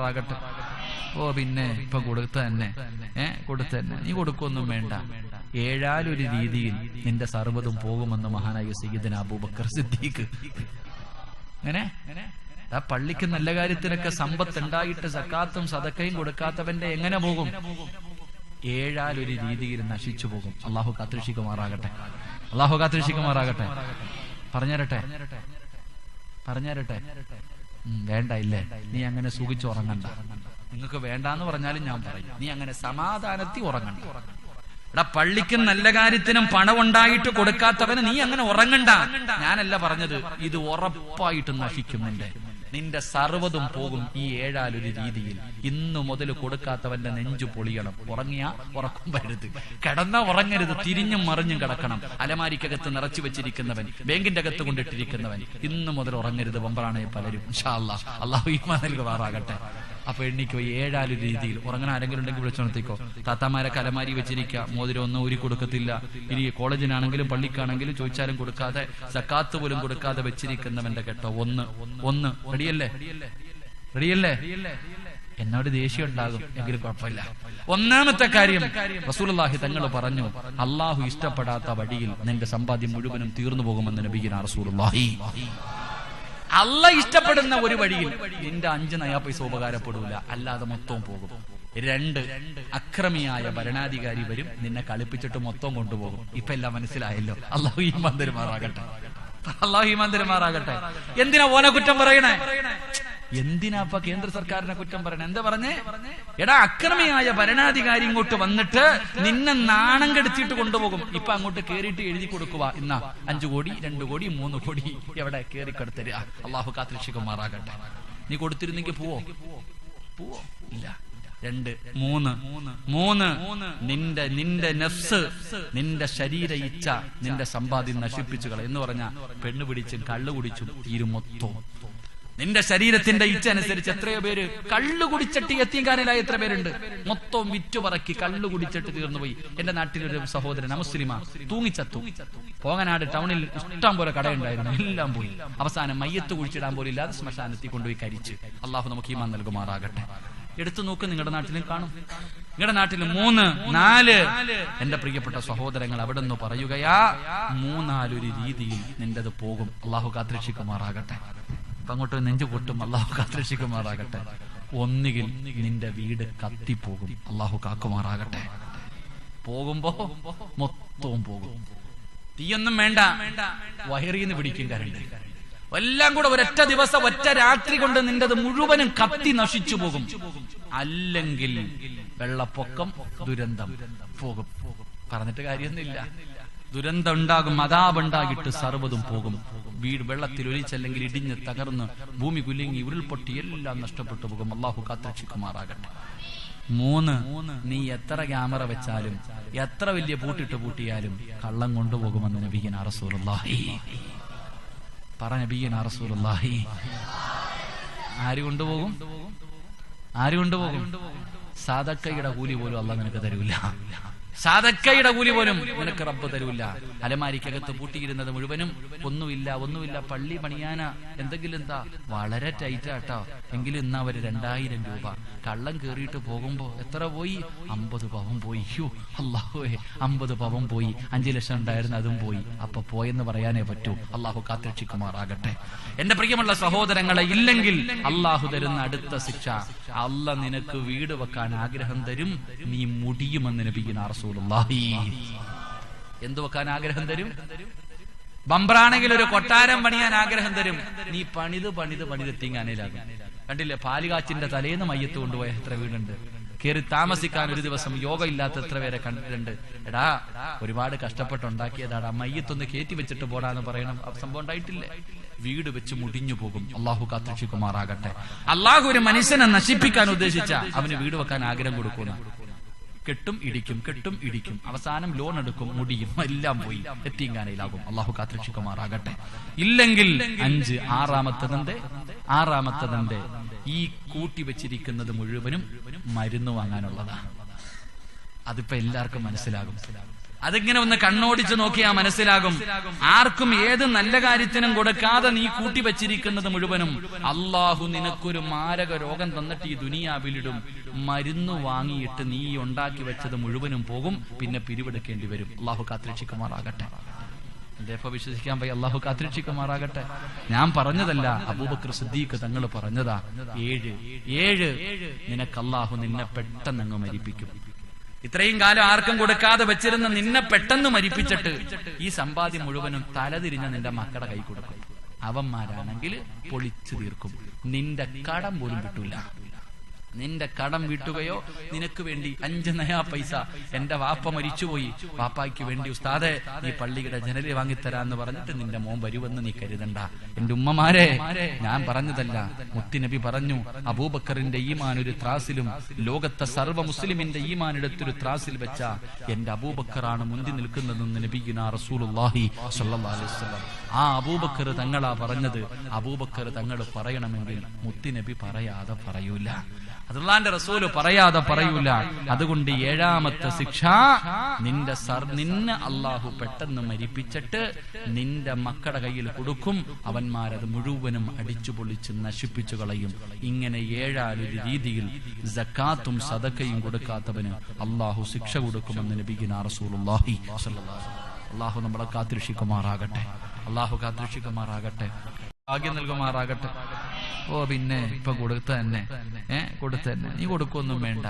കാത്തിരക്ഷിക്കുമാറാകട്ടെ ഓ പിന്നെ ഇപ്പൊ കൊടുത്ത തന്നെ. ഏ കൊടുത്ത തന്നെ. നീ കൊടുക്കൊന്നും വേണ്ട. ഏഴാലൊരു രീതിയിൽ നിന്റെ സർവതും പോകുമെന്ന് മഹാനായ സീദന അബൂബക്കർ സിദ്ദീഖ്. അങ്ങനെ ആ പള്ളിക്ക് നല്ല കാര്യത്തിനൊക്കെ സമ്പത്ത് ഉണ്ടായിട്ട് സക്കാത്തും സതക്കയും കൊടുക്കാത്തവന്റെ എങ്ങനെ പോകും? ഏഴാലൊരു രീതിയിൽ നശിച്ചു പോകും. അള്ളാഹു കാത്തിരക്ഷിക്കുമാറാകട്ടെ. അള്ളാഹു കാത്തിരക്ഷിക്കുമാറാകട്ടെ. പറഞ്ഞരട്ടെ. പറഞ്ഞുതരട്ടെ ഉം, വേണ്ട ഇല്ലേ നീ അങ്ങനെ സുഖിച്ചുറങ്ങണ്ട നിങ്ങൾക്ക് വേണ്ടാന്ന് പറഞ്ഞാലും ഞാൻ പറയും. നീ അങ്ങനെ സമാധാനത്തിൽ ഉറങ്ങണ്ട. എടാ പള്ളിക്കും നല്ല കാര്യത്തിനും പണം ഉണ്ടായിട്ട് കൊടുക്കാത്തവന് നീ അങ്ങനെ ഉറങ്ങണ്ട. ഞാനല്ല പറഞ്ഞത് ഇത് ഉറപ്പായിട്ട് നശിക്കും നിന്റെ സർവതും പോകും ഈ ഏഴാലൊരു രീതിയിൽ. ഇന്നു മുതൽ കൊടുക്കാത്തവന്റെ നെഞ്ചു പൊളിയണം. ഉറങ്ങിയ ഉറക്കം വരരുത്. കിടന്ന ഉറങ്ങരുത്. തിരിഞ്ഞും മറിഞ്ഞും കിടക്കണം. അലമാരിക്കകത്ത് നിറച്ചു വെച്ചിരിക്കുന്നവൻ ബാങ്കിന്റെ അകത്ത് കൊണ്ടിട്ടിരിക്കുന്നവൻ ഇന്നു മുതൽ ഉറങ്ങരുത്. ബമ്പറാണ് പലരും. ഇൻഷാ ഈ അള്ളാഹു ഈമാ അപ്പൊ എണ്ണിക്കോ ഏഴാൽ രീതിയിൽ. ഉറങ്ങാൻ ആരെങ്കിലും ഉണ്ടെങ്കിൽ വിളിച്ചോണത്തേക്കോ താത്താമാരെ കലമാരി വെച്ചിരിക്കുക. മോതിരം ഒന്നും ഊരി കൊടുക്കത്തില്ല. ഇനി കോളേജിനാണെങ്കിലും പള്ളിക്കാണെങ്കിലും ചോദിച്ചാലും കൊടുക്കാതെ സക്കാത്ത് പോലും കൊടുക്കാതെ വെച്ചിരിക്കുന്നവന്റെ കേട്ടോ. ഒന്ന് ഒന്ന്. റെഡിയല്ലേ? റെഡിയല്ലേ? എന്നോട് ദേഷ്യം ഉണ്ടാകും എങ്കിലും കുഴപ്പമില്ല. ഒന്നാമത്തെ കാര്യം റസൂലുള്ളാഹി തങ്ങൾ പറഞ്ഞു അള്ളാഹു ഇഷ്ടപ്പെടാത്ത വഴിയിൽ നിന്റെ സമ്പാദ്യം മുഴുവനും തീർന്നു പോകുമെന്ന് നബീന റസൂലുള്ളാഹി. അല്ല ഇഷ്ടപ്പെടുന്ന ഒരു വഴിയിൽ നിന്റെ അഞ്ച് നയാ പൈസ ഉപകാരപ്പെടൂല അല്ലാതെ മൊത്തവും പോകും. രണ്ട് അക്രമിയായ ഭരണാധികാരി വരും. നിന്നെ കളിപ്പിച്ചിട്ട് മൊത്തം കൊണ്ടുപോകും. ഇപ്പൊ എല്ലാം മനസ്സിലായല്ലോ. അള്ളാഹു ഈ മന്ദിരമാറാകട്ടെ അള്ളാഹു ഈ മന്ദിരമാറാകട്ടെ എന്തിനാ ഓനെ കുറ്റം പറയണേ? എന്തിനാ ഇപ്പൊ കേന്ദ്ര സർക്കാരിനെ കുറ്റം പറയണേ? എന്താ പറഞ്ഞേ? എടാ അക്രമിയായ ഭരണാധികാരി ഇങ്ങോട്ട് വന്നിട്ട് നിന്നെ നാണം കെടുത്തിട്ട് കൊണ്ടുപോകും. ഇപ്പൊ അങ്ങോട്ട് കേറിയിട്ട് എഴുതി കൊടുക്കുക ഇന്നാ അഞ്ചു കോടി രണ്ടു കോടി മൂന്ന് കോടി എവിടെ കേറി കൊടുത്തരിക. അള്ളാഹു കാത്തിരക്ഷിക്കുമാറാകട്ടെ. നീ കൊടുത്തിരുന്നെങ്കിൽ പോവോ? പോവോ? ഇല്ല. രണ്ട് മൂന്ന് മൂന്ന്. നിന്റെ നിന്റെ നെഫ്സ് നിന്റെ ശരീര ഇച്ഛ നിന്റെ സമ്പാദ്യം നശിപ്പിച്ചു കള എന്ന് പറഞ്ഞ പെണ്ണ് പിടിച്ചും കള്ളു കുടിച്ചും തീരും മൊത്തം. നിന്റെ ശരീരത്തിന്റെ ഇച്ഛ അനുസരിച്ച് എത്രയോ പേര് കള്ളു കുടിച്ചിട്ട് എത്തിക്കാനിലായ എത്ര പേരുണ്ട്? മൊത്തം വിറ്റുപറക്കി കള്ളു കുടിച്ചിട്ട് തീർന്നു പോയി എന്റെ നാട്ടിലൊരു സഹോദരൻ മുസ്ലിമ. തൂങ്ങിച്ചത്തു. പോങ്ങനാട് ടൗണിൽ ഇഷ്ടം പോലെ കടയുണ്ടായിരുന്നു. എല്ലാം പോയി. അവസാനം മയ്യത്ത് കുഴിച്ചിടാൻ പോലും ഇല്ലാതെ ശ്മശാനത്തിൽ കൊണ്ടുപോയി കരിച്ച്. അള്ളാഹു നമുക്ക് ഈമാൻ നൽകുമാറാകട്ടെ. എടുത്തു നോക്ക് നിങ്ങളുടെ നാട്ടിലും കാണും. നിങ്ങളുടെ നാട്ടിൽ മൂന്ന് നാല്. എന്റെ പ്രിയപ്പെട്ട സഹോദരങ്ങൾ അവിടെ നിന്ന് പറയുകയാ മൂന്നാലൊരു രീതിയിൽ നിന്റേത് പോകും. അള്ളാഹു കാത്തിരക്ഷിക്കുമാറാകട്ടെ അങ്ങോട്ട് നെഞ്ചു പൊട്ടും. അള്ളാഹു കാത്രക്ഷിക്കുമാറാകട്ടെ ഒന്നുകിൽ നിന്റെ വീട് കത്തിപ്പോകും. അള്ളാഹു കാക്കുമാറാകട്ടെ. പോകുമ്പോ മൊത്തവും പോകും. തീയൊന്നും വേണ്ട. വയറിന്ന് പിടിക്കും കരണ്ട്. എല്ലാം കൂടെ ഒരൊറ്റ ദിവസം ഒറ്റ രാത്രി കൊണ്ട് നിന്റത് മുഴുവനും കത്തി നശിച്ചു പോകും. അല്ലെങ്കിൽ വെള്ളപ്പൊക്കം ദുരന്തം പോകും. പറഞ്ഞിട്ട് കാര്യമൊന്നുമില്ല. ദുരന്തം ഉണ്ടാകും അതാപുണ്ടാകിട്ട് സർവതും പോകും. വീട് വെള്ളത്തിൽ ഒലിച്ചല്ലെങ്കിൽ ഇടിഞ്ഞ് തകർന്ന് ഭൂമി കുലുങ്ങി ഉരുൾപൊട്ടി എല്ലാം നഷ്ടപ്പെട്ടു പോകും. അള്ളാഹു കാത്തരക്ഷിക്കുമാറാകട്ടെ. മൂന്ന് നീ എത്ര ക്യാമറ വെച്ചാലും എത്ര വലിയ പൂട്ടിട്ട് പൂട്ടിയാലും കള്ളം കൊണ്ടുപോകുമെന്ന് നബീൻ അറസൂറുല്ലാഹി പറ നബീൻ അറസൂറുല്ലാഹി ആര് കൊണ്ടുപോകും? ആര് കൊണ്ടുപോകും? സാധക്കയുടെ കൂലി പോലും അല്ല നിനക്ക് തരൂല. സാധക്കയുടെ കൂലി പോലും നിനക്ക് റബ്ബ് തരൂല. അലമാരിക്കകത്ത് പൂട്ടിയിരുന്നത് മുഴുവനും ഒന്നുമില്ല ഒന്നുമില്ല. പള്ളി പണിയാന. എന്തെങ്കിലും എന്താ? വളരെ ടൈറ്റ് ആട്ടോ എങ്കിലും ഇന്ന് അവർ രണ്ടായിരം രൂപ. കള്ളം കേറിയിട്ട് പോകുമ്പോ എത്ര പോയി? അമ്പത് പവൻ പോയി. അള്ളാഹുവേ അമ്പത് പവൻ പോയി. അഞ്ചു ലക്ഷം ഉണ്ടായിരുന്നു അതും പോയി. അപ്പൊ പോയെന്ന് പറയാനേ പറ്റൂ. അള്ളാഹു കാത്തിരക്ഷിക്കുമാറാകട്ടെ. എന്റെ പ്രിയമുള്ള സഹോദരങ്ങളെ ഇല്ലെങ്കിൽ അള്ളാഹു തരുന്ന അടുത്ത ശിക്ഷ. അല്ല നിനക്ക് വീട് വെക്കാൻ ആഗ്രഹം തരും. നീ മുടിയുമെന്ന് നബിക്കുന്ന റസൂലുള്ളാഹി. എന്തു വെക്കാൻ ആഗ്രഹം തരും? ബംബറാണെങ്കിൽ ഒരു കൊട്ടാരം പണിയാൻ ആഗ്രഹം തരും. നീ പണിത് പണിത് പണിതെത്തിങ്ങാനേലാകും കണ്ടില്ലേ? പാലുകാച്ചിന്റെ തലേന്ന് മയ്യത്ത് കൊണ്ടുപോയ എത്ര വീടുണ്ട്? കയറി താമസിക്കാൻ ഒരു ദിവസം യോഗ ഇല്ലാത്ത എത്ര പേരെ കണ്ടിട്ടുണ്ട്? എടാ ഒരുപാട് കഷ്ടപ്പെട്ടുണ്ടാക്കിയതാടാ. മയ്യത്തൊന്ന് കയറ്റി വെച്ചിട്ട് പോടാന്ന് പറയണം. സംഭവം ഉണ്ടായിട്ടില്ലേ? വീട് വെച്ച് മുടിഞ്ഞു പോകും. അള്ളാഹു കാത്തിരക്ഷിക്കുമാറാകട്ടെ അള്ളാഹു ഒരു മനുഷ്യനെ നശിപ്പിക്കാൻ ഉദ്ദേശിച്ച അവന് വീട് വെക്കാൻ ആഗ്രഹം കൊടുക്കുന്നു കെട്ടും ഇടിക്കും കെട്ടും ഇടിക്കും. അവസാനം ലോൺ എടുക്കും മുടിയും എല്ലാം പോയി. എത്തിങ്കാനയിലാകും അള്ളാഹു കാത്തിരക്ഷിക്കുമാറാകട്ടെ ഇല്ലെങ്കിൽ അഞ്ച് ആറാമത്തതിന്റെ ആറാമത്തതിന്റെ ഈ കൂട്ടി വെച്ചിരിക്കുന്നത് മുഴുവനും മരുന്ന് വാങ്ങാനുള്ളതാണ് അതിപ്പോ എല്ലാവർക്കും മനസ്സിലാകും. അതിങ്ങനെ ഒന്ന് കണ്ണോടിച്ച് നോക്കിയാ മനസ്സിലാകും. ആർക്കും ഏത് നല്ല കാര്യത്തിനും കൊടുക്കാതെ നീ കൂട്ടി വെച്ചിരിക്കുന്നത് മുഴുവനും അള്ളാഹു നിനക്കൊരു മാരക രോഗം തന്നിട്ട് ഈ ദുനിയാവിലിടും. മരുന്ന് വാങ്ങിയിട്ട് നീ ഉണ്ടാക്കി വെച്ചത് മുഴുവനും പോകും പിന്നെ പിരിവെടുക്കേണ്ടി വരും. അള്ളാഹു കാത്തിരക്ഷിക്കുമാറാകട്ടെ. അദ്ദേഹം വിശ്വസിക്കാൻ പോയി അള്ളാഹു കാത്തിരക്ഷിക്കുമാറാകട്ടെ. ഞാൻ പറഞ്ഞതല്ല അബൂബക്കർ സിദ്ദീഖ് തങ്ങൾ പറഞ്ഞതാ. ഏഴ് ഏഴ് നിനക്ക് അള്ളാഹു നിന്നെ പെട്ടെന്ന് അങ്ങ് മരിപ്പിക്കും. ഇത്രയും കാലം ആർക്കും കൊടുക്കാതെ വെച്ചിരുന്ന നിന്നെ പെട്ടെന്ന് മരിപ്പിച്ചിട്ട് ഈ സമ്പാദ്യം മുഴുവനും തലതിരിഞ്ഞ നിന്റെ മക്കളുടെ കൈ കൊടുക്കും. അവന്മാരാണെങ്കിൽ പൊളിച്ചു തീർക്കും. നിന്റെ കടം പോലും കിട്ടൂല. നിന്റെ കടം വീട്ടുകയോ നിനക്ക് വേണ്ടി അഞ്ച് നയാ പൈസ എന്റെ വാപ്പ മരിച്ചുപോയി. വാപ്പായ്ക്ക് വേണ്ടി ഉസ്താദെ നീ പള്ളിയുടെ ജനലി വാങ്ങിത്തരാന്ന് പറഞ്ഞിട്ട് നിന്റെ മോൻ വരുമെന്ന് നീ കരുതണ്ട. എന്റെ ഉമ്മമാരെ ഞാൻ പറഞ്ഞതല്ല. മുത്തിനബി പറഞ്ഞു അബൂബക്കറിന്റെ ഈമാൻ ഒരു ത്രാസിലും ലോകത്തെ സർവ മുസ്ലിമിന്റെ ഈമാൻ എടുത്തൊരു ത്രാസിൽ വെച്ച എന്റെ അബൂബക്കറാണ് മുന്തി നിൽക്കുന്നതെന്ന് നബിഗുന അലൈഹി വസല്ലം. ആ അബൂബക്കർ തങ്ങളാ പറഞ്ഞത്. അബൂബക്കർ തങ്ങൾ പറയണമെങ്കിൽ മുത്തിനബി പറയാതെ പറയൂല. അതുള്ളാന്റെ റസൂൽ പറയാതെ പറയൂല. അതുകൊണ്ട് ഏഴാമത്തെ ശിക്ഷ നിന്റെ സർ നിന്നെ അള്ളാഹു പെട്ടെന്ന് മരിപ്പിച്ചിട്ട് നിന്റെ മക്കളുടെ കയ്യിൽ കൊടുക്കും. അവന്മാരത് മുഴുവനും അടിച്ചു പൊളിച്ച് നശിപ്പിച്ചു കളയും. ഇങ്ങനെ ഏഴാലൊരു രീതിയിൽ ജക്കാത്തും സദക്കയും കൊടുക്കാത്തവന് അള്ളാഹു ശിക്ഷ കൊടുക്കുമെന്ന് ലഭിക്കുന്ന വസല്ലം. അള്ളാഹു നമ്മളെ കാത്തിരക്ഷിക്കുമാറാകട്ടെ. അള്ളാഹു കാത്തിരക്ഷിക്കുമാറാകട്ടെ. ഭാഗ്യം നൽകുമാറാകട്ടെ. ഓ പിന്നെ ഇപ്പൊ കൊടുത്തു തന്നെ ഏ കൊടുത്തു തന്നെ നീ കൊടുക്കൊന്നും വേണ്ട.